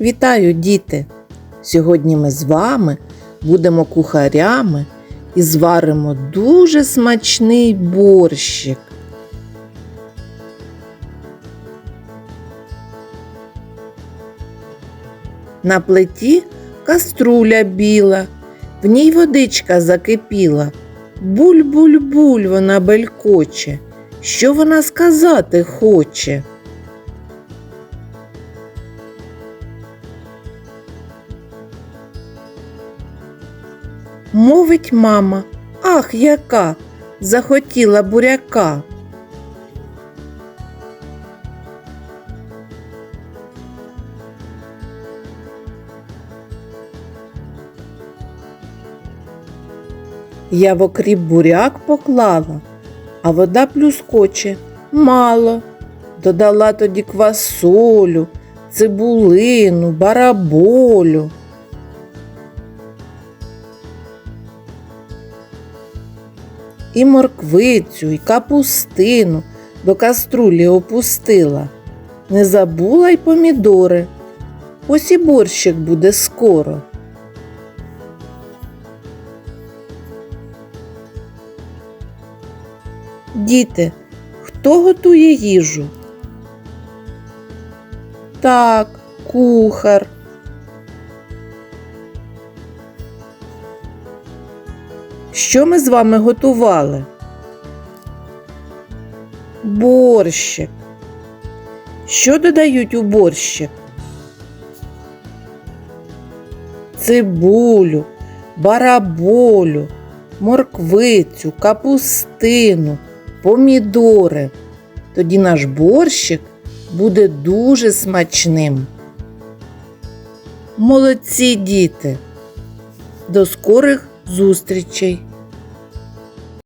Вітаю, діти! Сьогодні ми з вами будемо кухарями і зваримо дуже смачний борщик. На плиті каструля біла, в ній водичка закипіла. Буль-буль-буль вона белькоче. Що вона сказати хоче? Мовить мама, ах, яка захотіла буряка. Я в окріп буряк поклала, а вода плюскоче мало. Додала тоді квасолю, цибулину, бараболю. І морквицю, і капустину до каструлі опустила. Не забула й помідори. Ось і борщик буде скоро. Діти, хто готує їжу? Так, кухар. Що ми з вами готували? Борщик. Що додають у борщик? Цибулю, бараболю, морквицю, капустину, помідори. Тоді наш борщик буде дуже смачним. Молодці діти! До скорих зустрічей!